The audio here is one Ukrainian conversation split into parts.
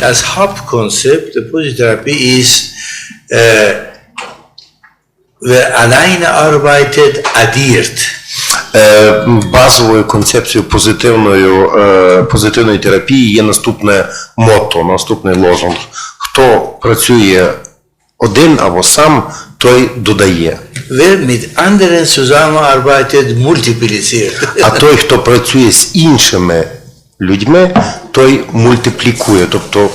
Das Hauptkonzept der Positivtherapie ist, äh, wer alleine arbeitet, addiert. Е, Базовою концепцією позитивної, е, позитивної терапії є наступне мото, наступний лозунг. Хто працює один або сам, той додає. А той, хто працює з іншими людьми, той мультиплікує, тобто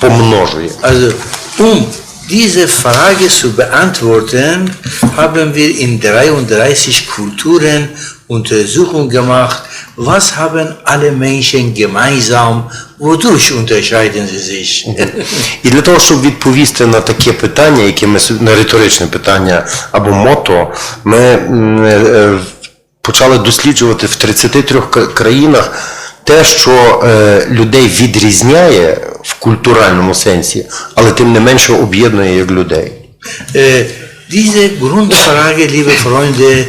помножує. Also, um diese Frage zu beantworten, haben wir in 33 Kulturen Untersuchungen gemacht, was haben alle Menschen gemeinsam, wodurch unterscheiden sie sich. І для того, щоб відповісти на таке питання, яке ми на риторичне питання або мото, ми е, почали досліджувати в 33 країнах те, що е, людей відрізняє в культуральному сенсі, але тим не менше об'єднує як людей. Äh, diese Grundfrage, liebe Freunde,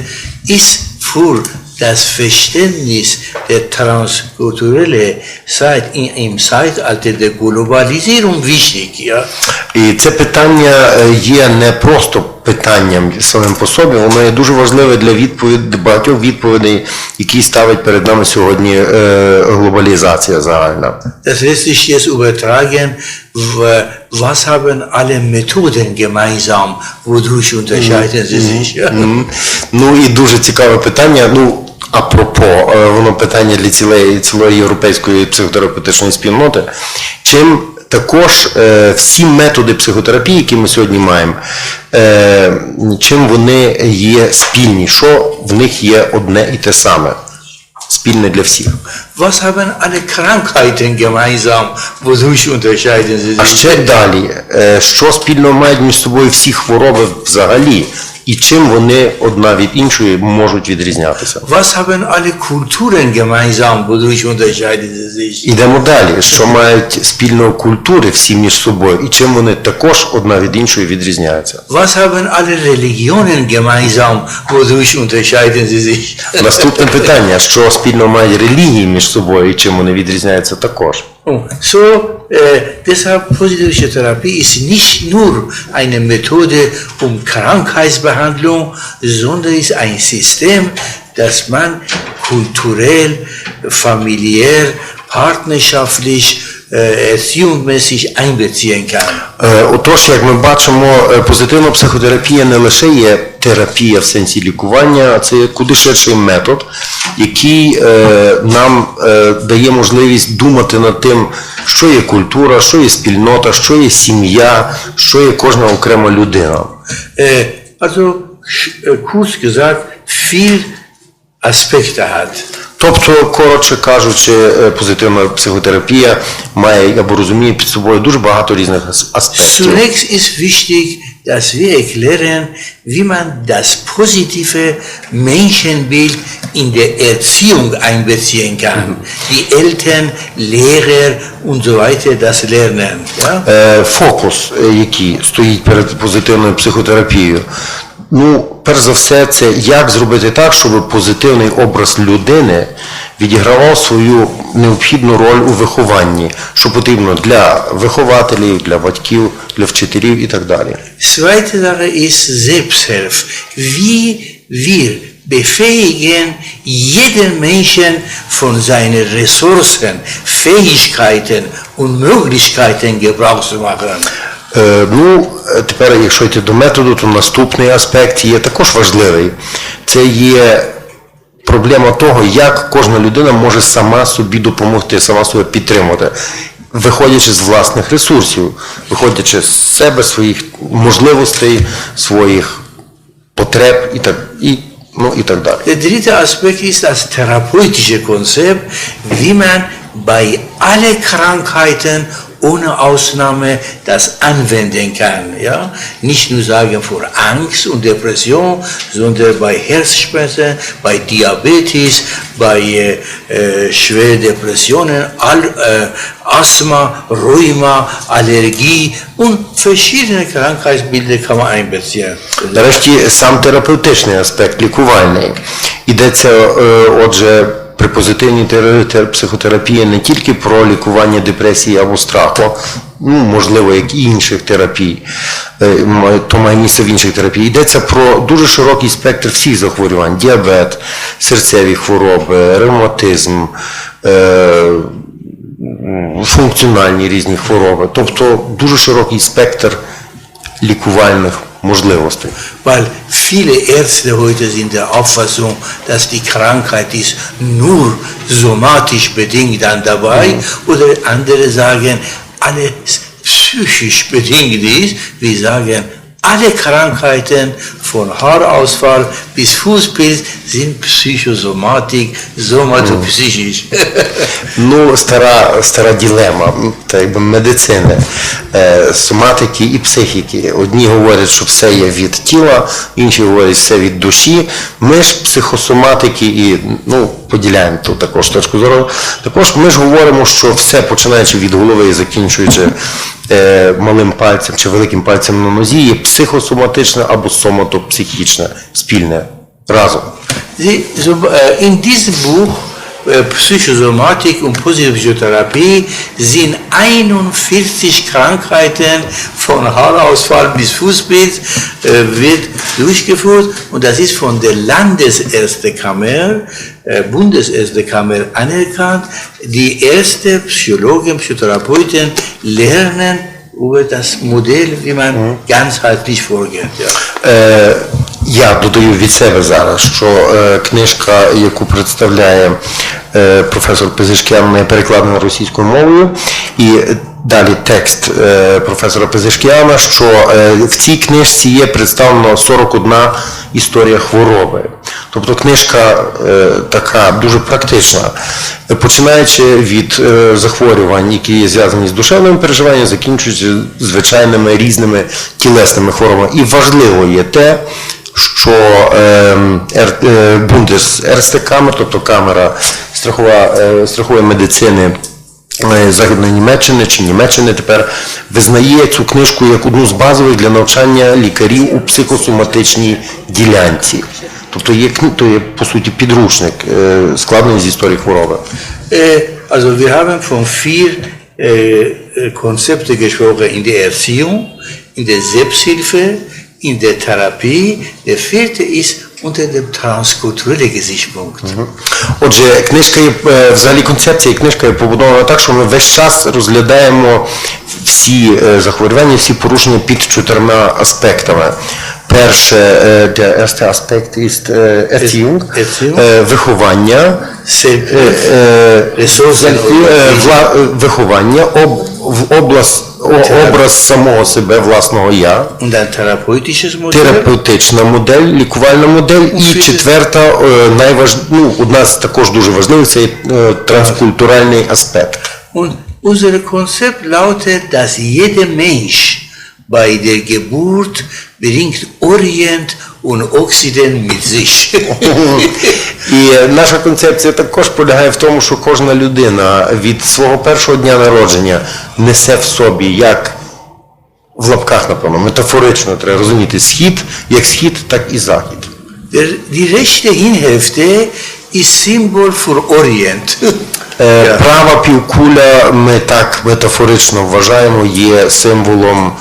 ist für das Verständnis der Transkulturelle seit in, im Zeitalter der Globalisierung wichtig. Ja? І це питання е, є не просто питанням самим по собі, воно є дуже важливе для відповідь багатьох відповідей, які ставить перед нами сьогодні е, глобалізація загальна. Das lässt sich jetzt übertragen, was haben alle Methoden gemeinsam, wodurch unterscheiden sie sich. Ну і дуже цікаве питання. Ну, апропо, е, воно питання для цілої, цілої європейської психотерапевтичної спільноти. Чим також е, всі методи психотерапії, які ми сьогодні маємо, е, чим вони є спільні, що в них є одне і те саме, спільне для всіх. Was haben alle Krankheiten gemeinsam, wodurch unterscheiden sie А ще далі, е, що спільно мають між собою всі хвороби взагалі, і чим вони одна від іншої можуть відрізнятися. Was haben alle Kulturen gemeinsam, wodurch unterscheiden sie sich? Ідемо далі. Що мають спільної культури всі між собою, і чим вони також одна від іншої відрізняються. Was haben alle Religionen gemeinsam, wodurch unterscheiden sie sich? Наступне питання: що спільно мають релігії між собою, і чим вони відрізняються також. Oh, So, äh, deshalb positivische Therapie ist nicht nur eine Methode um Krankheitsbehandlung, sondern ist ein System, das man kulturell, familiär, partnerschaftlich, einbeziehen. Е, Отож, як ми бачимо, е, позитивна психотерапія не лише є терапія в сенсі лікування, а це є куди ширший метод, який е, нам е, дає можливість думати над тим, що є культура, що є спільнота, що є сім'я, що є кожна окрема людина. Äh, also, kurz gesagt, viel Aspekte hat. Тобто, коротше кажучи, е, позитивна психотерапія має або розуміє під собою дуже багато різних аспектів. Zunächst ist wichtig, dass wir erklären, wie man das positive Menschenbild in der Erziehung einbeziehen kann. Die Eltern, Lehrer und so weiter das lernen. Ja? Е, Фокус, е, який стоїть перед позитивною психотерапією. Ну, перш за все, це як зробити так, щоб позитивний образ людини відігравав свою необхідну роль у вихованні, що потрібно для вихователів, для батьків, для вчителів і так далі. Zweite Sache ist Selbsthilfe. Wie wir befähigen jeden Menschen von seinen Ressourcen, Fähigkeiten und Möglichkeiten Gebrauch zu machen. Е, Ну, е, тепер, якщо йти до методу, то наступний аспект є також важливий. Це є проблема того, як кожна людина може сама собі допомогти, сама себе підтримати, виходячи з власних ресурсів, виходячи з себе, своїх можливостей, своїх потреб і так, і, ну, і так далі. Der dritte Aspekt ist das therapeutische Konzept, wie man bei ohne Ausnahme das anwenden kann. Ja? Nicht nur sagen vor Angst und Depression, sondern bei Herzschmerzen, bei Diabetes, bei äh, äh, schweren Depressionen, Al äh, Asthma, Rheuma, Allergie und verschiedene Krankheitsbilder kann man einbeziehen. Нарешті сам терапевтичний аспект, лікувальний. Йдеться, е, отже, при позитивній тер- тер- психотерапії не тільки про лікування депресії або страху, ну, можливо, як і інших терапій, е, то має місце в інших терапіях. Йдеться про дуже широкий спектр всіх захворювань: діабет, серцеві хвороби, ревматизм. е, функціональні різні хвороби, тобто дуже широкий спектр лікувальних можливостей. Weil viele Ärzte heute sind der Auffassung, dass die Krankheit ist nur somatisch bedingt dann dabei oder andere sagen, alles psychisch bedingt ist. Wir sagen, alle Krankheiten von Haarausfall bis Fußpilz sind psychosomatik, somatopsychisch. Ну, стара, стара ділема та якби медицини, е, соматики і психіки. Одні говорять, що все є від тіла, інші говорять, що все від душі. Ми ж психосоматики і ну, поділяємо ту також точку зору. Також ми ж говоримо, що все починаючи від голови і закінчуючи е, малим пальцем чи великим пальцем на нозі, є психосоматичне або соматопсихічне, спільне разом. In this äh, Psychosomatik und Positivpsychotherapie sind 41 Krankheiten von Haarausfall bis Fußpilz äh, wird durchgeführt und das ist von der Landesärztekammer, äh, Bundesärztekammer anerkannt. Die erste Psychologen, Psychotherapeuten lernen über das Modell, wie man ganzheitlich vorgeht. Ja. Е, я додаю від себе зараз, що е, книжка, яку представляє е, професор Пизишкян, не перекладена російською мовою, і далі текст е, професора Пизишкіана, що е, в цій книжці є представлено 41 історія хвороби. Тобто книжка е, така дуже практична, починаючи від е, захворювань, які є зв'язані з душевними переживаннями, закінчуючи звичайними різними тілесними хворобами. І важливо є те, що е, Р- е, Бундес Ерстекамер, тобто камера страхова, е, страхової медицини е, Західної Німеччини чи Німеччини тепер визнає цю книжку як одну з базових для навчання лікарів у психосоматичній ділянці. Тобто є, то є по суті підручник, складений з історії хвороби. Also wir haben von vier äh, Konzepte gesprochen in der Erziehung, in der Selbsthilfe, in der Therapie. Der vierte ist unter dem transkulturellen Gesichtspunkt. Отже, книжка є е, взагалі концепція, книжка є побудована так, що ми весь час розглядаємо всі е, захворювання, всі порушення під чотирма аспектами. Перше, der erste Aspekt ist Erziehung, виховання, е, виховання, в облас, о- образ самого себе, власного я. Терапевтична модель, лікувальна модель і четверта, е, найваж... ну, одна з також дуже важливих, це е, транскультуральний аспект. Und unser Konzept lautet, dass jeder Mensch bei der Geburt bringt Orient und Occident mit sich. І е, наша концепція також полягає в тому, що кожна людина від свого першого дня народження несе в собі як в лапках, напевно, метафорично треба розуміти схід, як схід, так і захід. Die rechte Hinhälfte ist Symbol für Orient. Е, Права півкуля ми так метафорично вважаємо є символом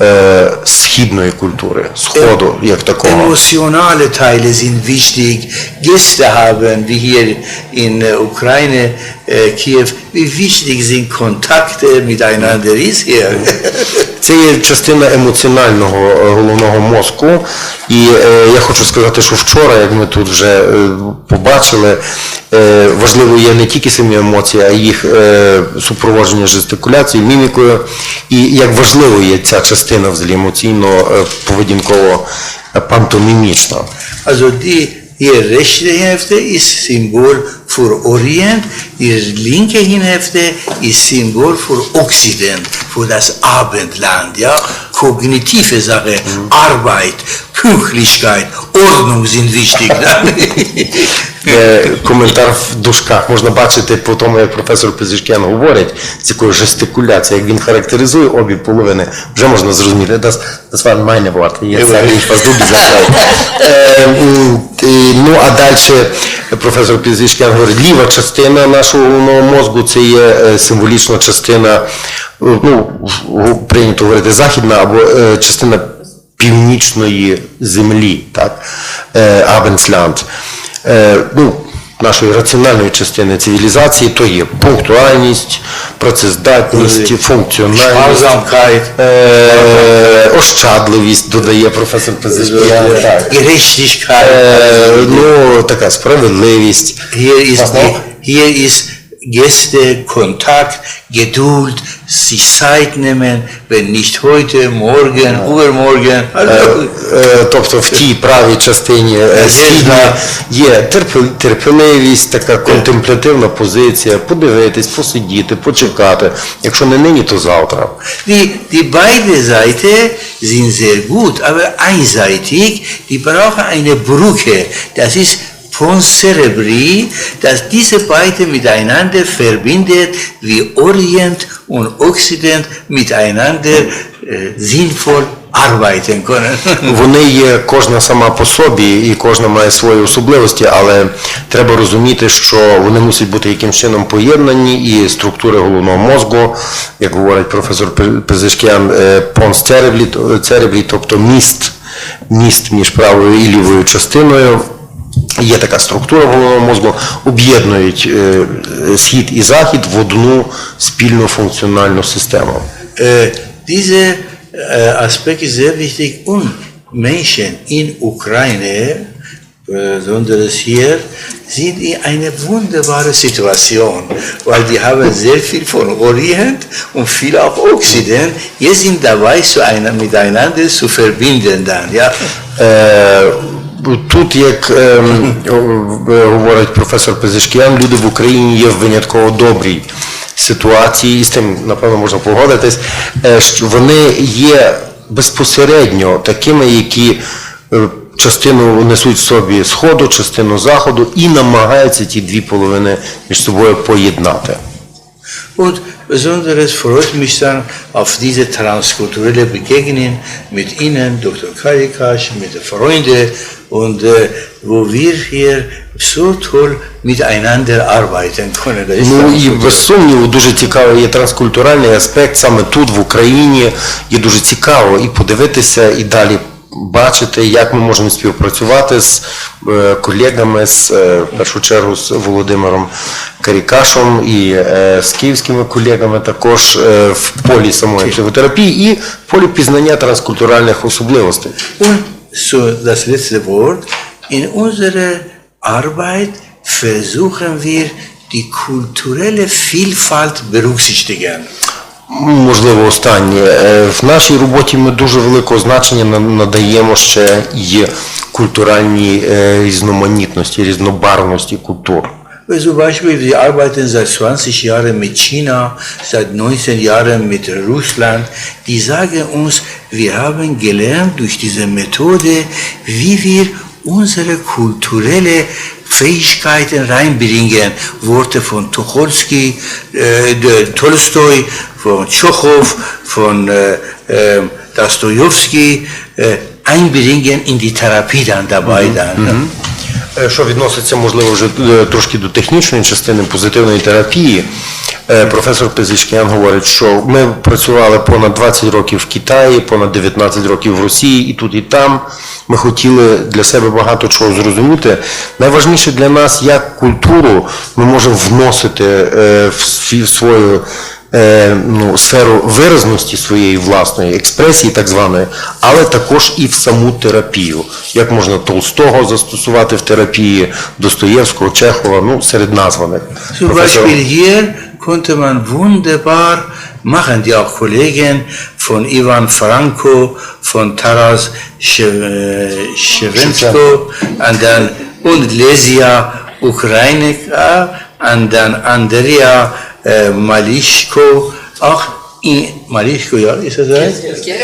е, східної культури, сходу як такого. Emotionale Teile sind wichtig. Gäste haben, wie hier in äh, Ukraine, Kiew, wie wichtig sind Kontakte miteinander ist hier. Це є частина емоціонального е, головного мозку. І е, я хочу сказати, що вчора, як ми тут вже е, побачили, е, важливо є не тільки самі емоції, а й їх е, супроводження жестикуляцією, мімікою. І як важливо є ця частина взагалі емоційно-поведінково пантомімічна. Also die hier rechte Hälfte ist Symbol für Orient, die linke Hälfte ist Symbol für Occident, für das Abendland, ja. Kognitive Sache, Arbeit, Pünktlichkeit, Ordnung sind wichtig. Е, коментар в дужках. Можна бачити по тому, як професор Пезишкян говорить, з якою жестикуляцією, як він характеризує обі половини, вже можна зрозуміти. Das, das war meine Worte. Jetzt sage ich, was Е, е, Ну, а далі професор Пізишкян говорить, ліва частина нашого головного мозку це є е, символічна частина, е, ну, прийнято говорити західна або е, частина північної землі, так, е, Абенслянд. Е, Ну, нашої раціональної частини цивілізації, то є пунктуальність, працездатність, функціональність, Sparsamkeit, е, ощадливість, додає професор Пезишкян. так. Е, Ну, така справедливість. Hier ist, hier ist Gäste, Kontakt, Geduld, sich Zeit nehmen, wenn nicht heute, morgen, übermorgen. Also, Е, Тобто в тій правій частині е, східній є терпеливість, така контемплятивна позиція, подивитись, посидіти, почекати. Якщо не нині, то завтра. Die, die beide Seiten sind sehr gut, aber einseitig. Die brauchen eine Brücke. Das ist Pons cerebri, dass diese beiden miteinander verbindet, wie Orient und Occident miteinander äh, sinnvoll arbeiten können. Вони є кожна сама по собі, і кожна має свої особливості, але треба розуміти, що вони мусять бути якимсь чином поєднані, і структури головного мозку, як говорить професор Пе- Пезишкян, е, понс цереблі, тобто міст, міст між правою і лівою частиною. Є така структура головного мозку, об'єднують е, схід і захід в одну спільну функціональну систему. Äh, dieser äh, Aspekt ist sehr wichtig und Menschen in Ukraine, besonders hier, sind in einer wunderbaren Situation, weil die haben sehr viel von Orient und viel auch Occident. Wir sind dabei, zu einer, miteinander zu verbinden dann, ja. Тут, як ем, е, говорить професор Пезишкіян, люди в Україні є в винятково добрій ситуації, і з тим, напевно, можна погодитись, е, що вони є безпосередньо такими, які е, частину несуть собі сходу, частину заходу і намагаються ті дві половини між собою поєднати. Und besonderes freut mich dann auf diese transkulturelle Begegnung mit Ihnen, Dr. Karikasch, mit den Freunden und äh, wo wir hier so toll miteinander arbeiten können. Das ist Ну dann і so без сумніву дуже цікавий є транскультуральний аспект саме тут, в Україні. Є дуже цікаво і подивитися, і далі бачити, як ми можемо співпрацювати з е, колегами, з е, в першу чергу з Володимиром Карікашем і е, з київськими колегами також в полі самої психотерапії і в полі пізнання транскультуральних особливостей. So das letzte Wort. In unserer Arbeit versuchen wir, die kulturelle Vielfalt berücksichtigen. Можливо, останнє. Е, В нашій роботі ми дуже великого значення на- надаємо ще і культуральній е, різноманітності, різнобарвності культур. Zum Beispiel, wir arbeiten seit 20 Jahren mit China, seit 19 Jahren mit Russland. Die sagen uns, wir haben gelernt durch diese Methode, wie wir unsere kulturelle Fähigkeiten reinbringen. Worte von Tucholsky, äh, Tolstoi, von Tschechow, von äh, äh, Dostoevsky äh, einbringen in die Therapie dann dabei. Dann, mhm. Е, Що відноситься, можливо, вже е, трошки до технічної частини позитивної терапії, е, професор Пезичкян говорить, що ми працювали понад 20 років в Китаї, понад 19 років в Росії, і тут, і там. Ми хотіли для себе багато чого зрозуміти. Найважніше для нас, як культуру ми можемо вносити е, в свою е, ну, сферу виразності своєї власної експресії, так званої, але також і в саму терапію. Як можна Толстого застосувати в терапії, Достоєвського, Чехова, ну, серед названих. Професор- konnte man wunderbar machen, die auch Kollegen von Ivan Franko, von Taras She- Shevchenko, und dann und Lesia Ukrainika, und dann Andrea äh, Malishko, auch in, Marischko, ja, ist das right? Ja,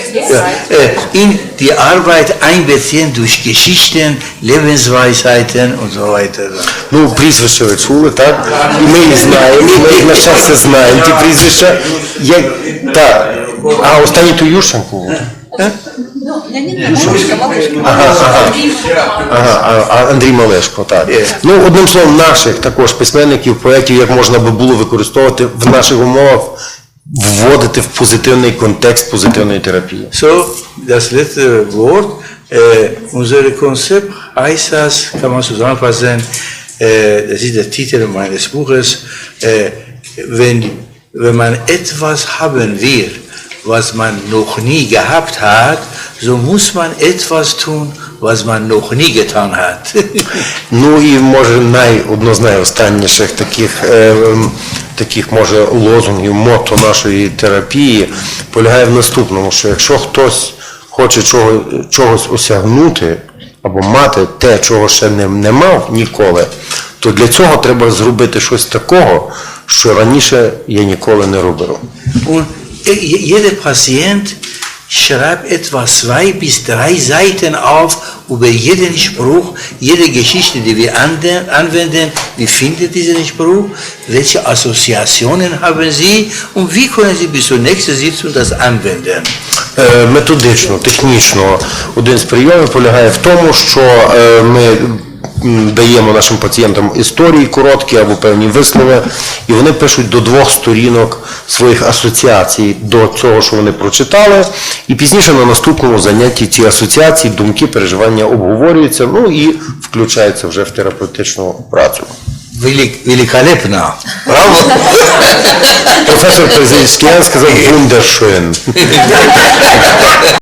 äh, in die Arbeit einbeziehen durch Geschichten, Lebensweisheiten und so weiter. Ну, прізвище ви чули, так? І ми знаємо, ми їх на щастя знаємо, ті прізвища. Як, так. А останній то Ющенко. був? Ага, а Андрій Малешко, так. Ну, одним словом, наших також письменників, поетів, як можна би було використовувати в наших умовах, вводити в позитивний контекст позитивної терапії. So, das letzte Wort. Äh, unser Konzept heißt das, kann man zusammenfassen, äh, das ist der Titel meines Buches, äh, wenn, wenn man etwas haben will, was man noch nie gehabt hat, so muss man etwas tun, was man noch nie getan hat. Ну і може най, одно з найостанніших таких, е, ем, таких може лозунгів, мото нашої терапії полягає в наступному, що якщо хтось хоче чого, чогось осягнути або мати те, чого ще не, не мав ніколи, то для цього треба зробити щось такого, що раніше я ніколи не робив. Пацієнт. jeder Patient schreibt etwa zwei bis drei Seiten auf über jeden Spruch, jede Geschichte, die wir ande- anwenden, wie findet dieser Spruch, welche Assoziationen haben Sie und wie können Sie bis zur nächsten Sitzung das anwenden. Е, методично, технічно один з прийомів полягає в тому, що е, ми м, даємо нашим пацієнтам історії короткі або певні вислови, і вони пишуть до двох сторінок своїх асоціацій до цього, що вони прочитали. І пізніше на наступному занятті ці асоціації, думки, переживання обговорюються, ну і включаються вже в терапевтичну працю. Велик, великолепно, правда? Професор Пезельський сказав «Wunderschön».